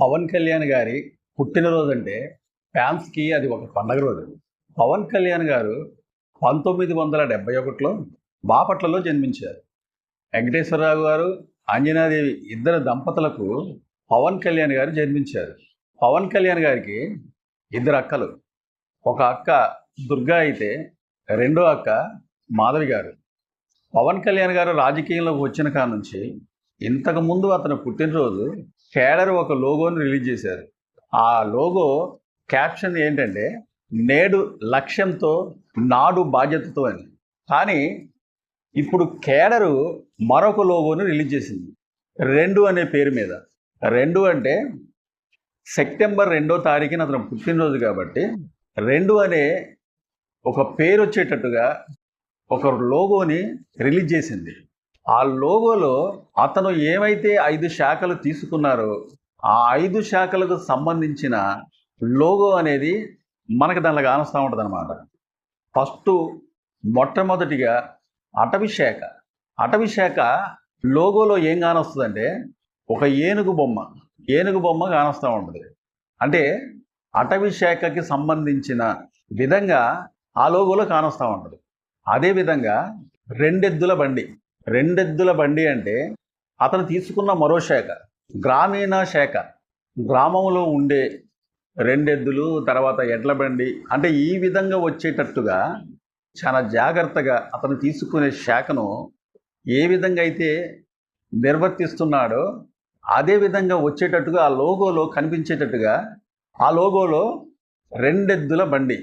పవన్ కళ్యాణ్ గారి పుట్టినరోజు అంటే ఫ్యాన్స్కి అది ఒక పండగ రోజు. పవన్ కళ్యాణ్ గారు పంతొమ్మిది వందల డెబ్బై ఒకటిలో బాపట్లలో జన్మించారు. వెంకటేశ్వరరావు గారు అంజనాదేవి ఇద్దరు దంపతులకు పవన్ కళ్యాణ్ గారు జన్మించారు. పవన్ కళ్యాణ్ గారికి ఇద్దరు అక్కలు. ఒక అక్క దుర్గా అయితే రెండో అక్క మాధవి గారు. పవన్ కళ్యాణ్ గారు రాజకీయంలోకి వచ్చిన కాడ నుంచి ఇంతకుముందు అతను అతని పుట్టినరోజు కేడర్ ఒక లోగోని రిలీజ్ చేశారు. ఆ లోగో క్యాప్షన్ ఏంటంటే నేడు లక్ష్యంతో నాడు బాధ్యతతో అని. కానీ ఇప్పుడు కేడరు మరొక లోగోని రిలీజ్ చేసింది. రెండు అనే పేరు మీద. రెండు అంటే సెప్టెంబర్ రెండో తారీఖున అతను పుట్టినరోజు కాబట్టి రెండు అనే ఒక పేరు వచ్చేటట్టుగా ఒక లోగోని రిలీజ్ చేసింది. ఆ లోగోలో అతను ఏమైతే ఐదు శాఖలు తీసుకున్నారో ఆ ఐదు శాఖలకు సంబంధించిన లోగో అనేది మనకు దానిలో కానొస్తూ ఉంటుంది అనమాట ఫస్ట్ మొట్టమొదటిగా అటవీ శాఖ. అటవీ శాఖ లోగోలో ఏం కానొస్తుందంటే ఒక ఏనుగు బొమ్మ ఏనుగు బొమ్మ కానొస్తూ ఉంటుంది. అంటే అటవీ శాఖకి సంబంధించిన విధంగా ఆ లోగోలో కానొస్తూ ఉంటుంది. అదేవిధంగా రెండెద్దుల బండి. రెండెద్దుల బండి అంటే అతను తీసుకున్న మరో శాఖ గ్రామీణ శాఖ. గ్రామంలో ఉండే రెండెద్దులు తర్వాత ఎడ్ల బండి అంటే ఈ విధంగా వచ్చేటట్టుగా చాలా జాగ్రత్తగా అతను తీసుకునే శాఖను ఏ విధంగా అయితే నిర్వర్తిస్తున్నాడో అదే విధంగా వచ్చేటట్టుగా ఆ లోగోలో కనిపించేటట్టుగా ఆ లోగోలో రెండెద్దుల బండి.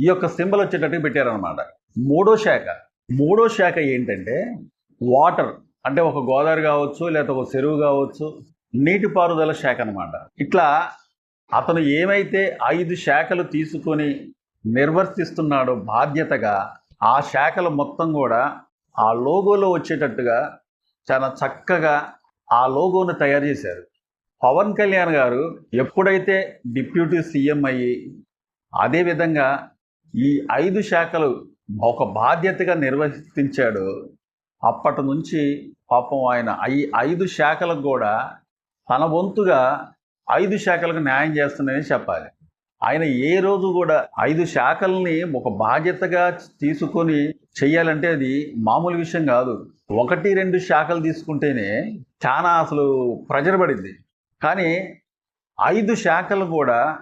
ఈ యొక్క సింబల్ వచ్చేటట్టు పెట్టారనమాట మూడో శాఖ. మూడో శాఖ ఏంటంటే వాటర్ అంటే ఒక గోదావరి కావచ్చు లేదా ఒక చెరువు కావచ్చు నీటిపారుదల శాఖ అనమాట ఇట్లా అతను ఏమైతే ఐదు శాఖలు తీసుకొని నిర్వర్తిస్తున్నాడో బాధ్యతగా ఆ శాఖలు మొత్తం కూడా ఆ లోగోలో వచ్చేటట్టుగా చాలా చక్కగా ఆ లోగోను తయారు చేశారు. పవన్ కళ్యాణ్ గారు ఎప్పుడైతే డిప్యూటీ సీఎం అయ్యి అదేవిధంగా ఈ ఐదు శాఖలు ఒక బాధ్యతగా నిర్వర్తించాడు. అప్పటి నుంచి పాపం ఆయన ఐ ఐదు శాఖలకు కూడా తన వంతుగా ఐదు శాఖలకు న్యాయం చేస్తున్నాయని చెప్పాలి. ఆయన ఏ రోజు కూడా ఐదు శాఖల్ని ఒక బాధ్యతగా తీసుకొని చేయాలంటే అది మామూలు విషయం కాదు. ఒకటి రెండు శాఖలు తీసుకుంటేనే చాలా అసలు ప్రెజర్ పడింది. కానీ ఐదు శాఖలు కూడా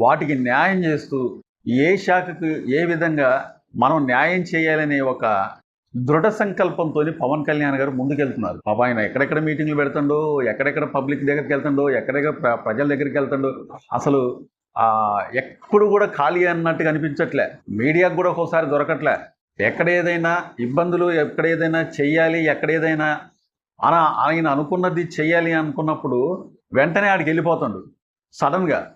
వాటికి న్యాయం చేస్తూ ఏ శాఖకు ఏ విధంగా మనం న్యాయం చేయాలనే ఒక దృఢ సంకల్పంతో పవన్ కళ్యాణ్ గారు ముందుకెళ్తున్నారు. పాప ఆయన ఎక్కడెక్కడ మీటింగ్లు పెడతాడో ఎక్కడెక్కడ పబ్లిక్ దగ్గరికి వెళ్తుండో ఎక్కడెక్కడ ప్ర- ప్రజల దగ్గరికి వెళ్తుండో అసలు ఆ, ఎప్పుడు కూడా ఖాళీ అన్నట్టుగా అనిపించట్లే. మీడియాకు కూడా ఒక్కోసారి దొరకట్లే. ఎక్కడ ఏదైనా ఇబ్బందులు ఎక్కడ ఏదైనా చెయ్యాలి ఎక్కడ ఏదైనా అన ఆయన అనుకున్నది చెయ్యాలి అనుకున్నప్పుడు వెంటనే ఆడికి వెళ్ళిపోతాడు. సడన్గా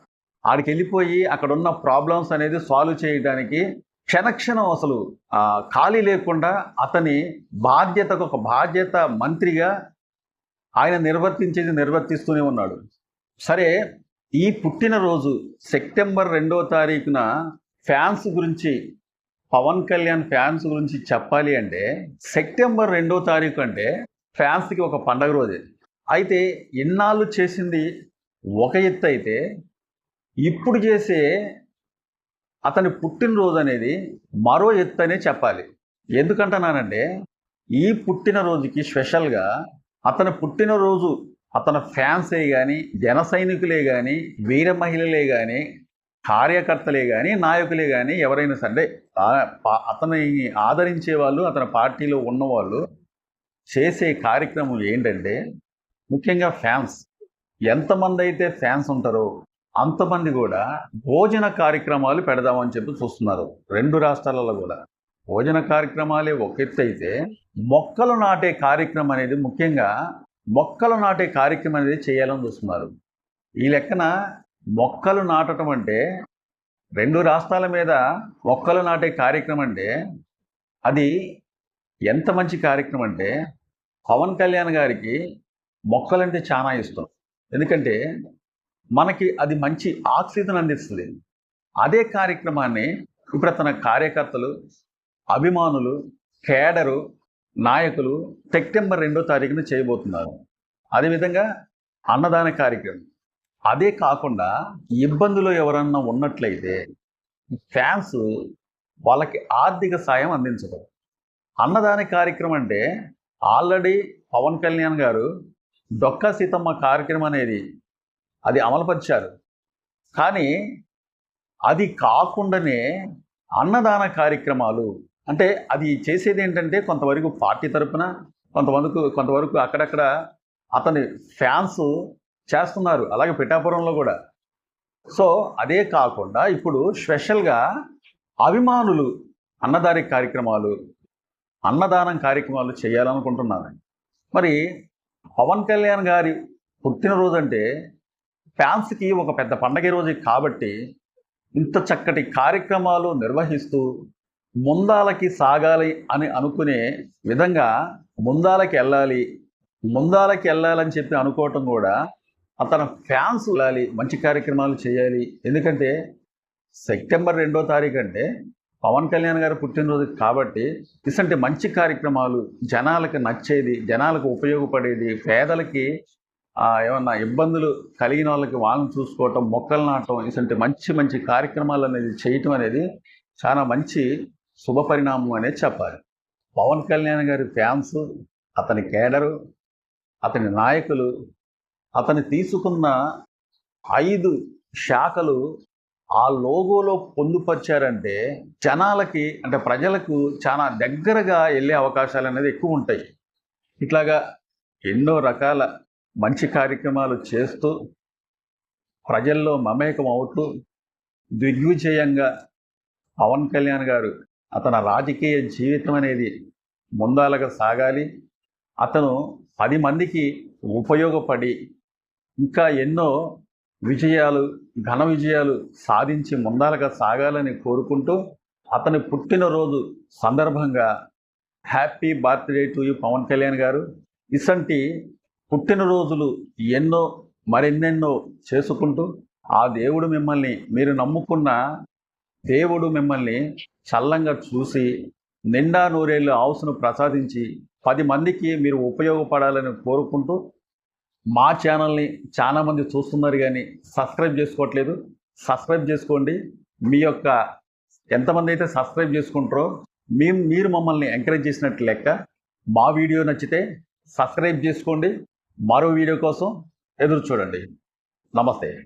ఆడికి వెళ్ళిపోయి అక్కడ ఉన్న ప్రాబ్లమ్స్ అనేది సాల్వ్ చేయడానికి క్షణక్షణం అసలు ఖాళీ లేకుండా అతని బాధ్యతకు ఒక బాధ్యత మంత్రిగా ఆయన నిర్వర్తించేది నిర్వర్తిస్తూనే ఉన్నాడు. సరే ఈ పుట్టినరోజు సెప్టెంబర్ రెండవ తారీఖున ఫ్యాన్స్ గురించి పవన్ కళ్యాణ్ ఫ్యాన్స్ గురించి చెప్పాలి అంటే సెప్టెంబర్ రెండో తారీఖు అంటే ఫ్యాన్స్కి ఒక పండగ రోజే. అయితే ఇన్నాళ్ళు చేసింది ఒక ఎత్తు అయితే ఇప్పుడు చేసే అతని పుట్టినరోజు అనేది మరో ఎత్తు చెప్పాలి. ఎందుకంటున్నానంటే ఈ పుట్టినరోజుకి స్పెషల్గా అతని పుట్టినరోజు అతని ఫ్యాన్సే కానీ జన సైనికులే కానీ వీర మహిళలే కానీ కార్యకర్తలే కానీ నాయకులే కానీ ఎవరైనా సరే పా- అతని ఆదరించే వాళ్ళు అతని పార్టీలో ఉన్నవాళ్ళు చేసే కార్యక్రమం ఏంటంటే ముఖ్యంగా ఫ్యాన్స్. ఎంతమంది అయితే ఫ్యాన్స్ ఉంటారో అంతమంది కూడా భోజన కార్యక్రమాలు పెడదామని చెప్పి చూస్తున్నారు. రెండు రాష్ట్రాలలో కూడా. భోజన కార్యక్రమాలే ఒక ఎత్తు అయితే మొక్కలు నాటే కార్యక్రమం అనేది ముఖ్యంగా మొక్కలు నాటే కార్యక్రమం అనేది చేయాలని చూస్తున్నారు. ఈ లెక్కన మొక్కలు నాటడం అంటే రెండు రాష్ట్రాల మీద మొక్కలు నాటే కార్యక్రమం అంటే అది ఎంత మంచి కార్యక్రమం అంటే పవన్ కళ్యాణ్ గారికి మొక్కలంటే చాలా ఇష్టం. ఎందుకంటే మనకి అది మంచి ఆక్సిజన్ అందిస్తుంది. అదే కార్యక్రమాన్ని ఇప్పుడు తన కార్యకర్తలు అభిమానులు కేడరు నాయకులు సెప్టెంబర్ రెండో తారీఖున చేయబోతున్నారు. అదేవిధంగా అన్నదాన కార్యక్రమం. అదే కాకుండా ఇబ్బందులు ఎవరన్నా ఉన్నట్లయితే ఫ్యాన్స్ వాళ్ళకి ఆర్థిక సాయం అందించడం అన్నదాన కార్యక్రమం అంటే ఆల్రెడీ పవన్ కళ్యాణ్ గారు డొక్కా సీతమ్మ కార్యక్రమం అనేది అది అమలుపరిచారు. కానీ అది కాకుండానే అన్నదాన కార్యక్రమాలు అంటే అది చేసేది ఏంటంటే కొంతవరకు పార్టీ తరపున కొంతవరకు కొంతవరకు అక్కడక్కడ అతని ఫ్యాన్స్ చేస్తున్నారు అలాగే పిఠాపురంలో కూడా. సో అదే కాకుండా ఇప్పుడు స్పెషల్గా అభిమానులు అన్నదారి కార్యక్రమాలు అన్నదానం కార్యక్రమాలు చేయాలనుకుంటున్నాను మరి పవన్ కళ్యాణ్ గారి పుట్టినరోజు అంటే ఫ్యాన్స్కి ఒక పెద్ద పండగ రోజు కాబట్టి ఇంత చక్కటి కార్యక్రమాలు నిర్వహిస్తూ ముందాలకి సాగాలి అని అనుకునే విధంగా ముందాలకి వెళ్ళాలి ముందాలకి వెళ్ళాలని చెప్పి అనుకోవటం కూడా అతను ఫ్యాన్స్ వెళ్ళాలి మంచి కార్యక్రమాలు చేయాలి. ఎందుకంటే సెప్టెంబర్ రెండో తారీఖు అంటే పవన్ కళ్యాణ్ గారు పుట్టినరోజు కాబట్టి ఇసంటి మంచి కార్యక్రమాలు జనాలకు నచ్చేది జనాలకు ఉపయోగపడేది పేదలకి ఏమన్నా ఇబ్బందులు కలిగిన వాళ్ళకి వాళ్ళని చూసుకోవటం మొక్కలు నాటడం ఇటువంటి మంచి మంచి కార్యక్రమాలు అనేది చేయటం అనేది చాలా మంచి శుభ పరిణామం అనేది చెప్పాలి. పవన్ కళ్యాణ్ గారి ఫ్యాన్స్ అతని కేడరు అతని నాయకులు అతను తీసుకున్న ఐదు శాఖలు ఆ లోగోలో పొందుపరిచారంటే జనాలకి అంటే ప్రజలకు చాలా దగ్గరగా వెళ్ళే అవకాశాలు అనేది ఎక్కువ ఉంటాయి. ఇట్లాగా ఎన్నో రకాల మంచి కార్యక్రమాలు చేస్తూ ప్రజల్లో మమేకం అవుతూ దిగ్విజయంగా పవన్ కళ్యాణ్ గారు అతని రాజకీయ జీవితం అనేది ముందాలగా సాగాలి. అతను పది మందికి ఉపయోగపడి ఇంకా ఎన్నో విజయాలు ఘన విజయాలు సాధించి ముందాలుగా సాగాలని కోరుకుంటూ అతని పుట్టినరోజు సందర్భంగా happy birthday to you Pawan Kalyan గారు. ఇసంటి పుట్టినరోజులు ఎన్నో మరెన్నెన్నో చేసుకుంటూ ఆ దేవుడు మిమ్మల్ని మీరు నమ్ముకున్న దేవుడు మిమ్మల్ని చల్లంగా చూసి నిండా నూరేళ్ళు ఆవుసును ప్రసాదించి పది మందికి మీరు ఉపయోగపడాలని కోరుకుంటూ మా ఛానల్ని చాలామంది చూస్తున్నారు కానీ సబ్స్క్రైబ్ చేసుకోవట్లేదు. సబ్స్క్రైబ్ చేసుకోండి. మీ యొక్క ఎంతమంది అయితే సబ్స్క్రైబ్ చేసుకుంటారో మేము మీరు మమ్మల్ని ఎంకరేజ్ చేసినట్టు లెక్క మా వీడియో నచ్చితే సబ్స్క్రైబ్ చేసుకోండి. మరో వీడియో కోసం ఎదురు చూడండి. నమస్తే.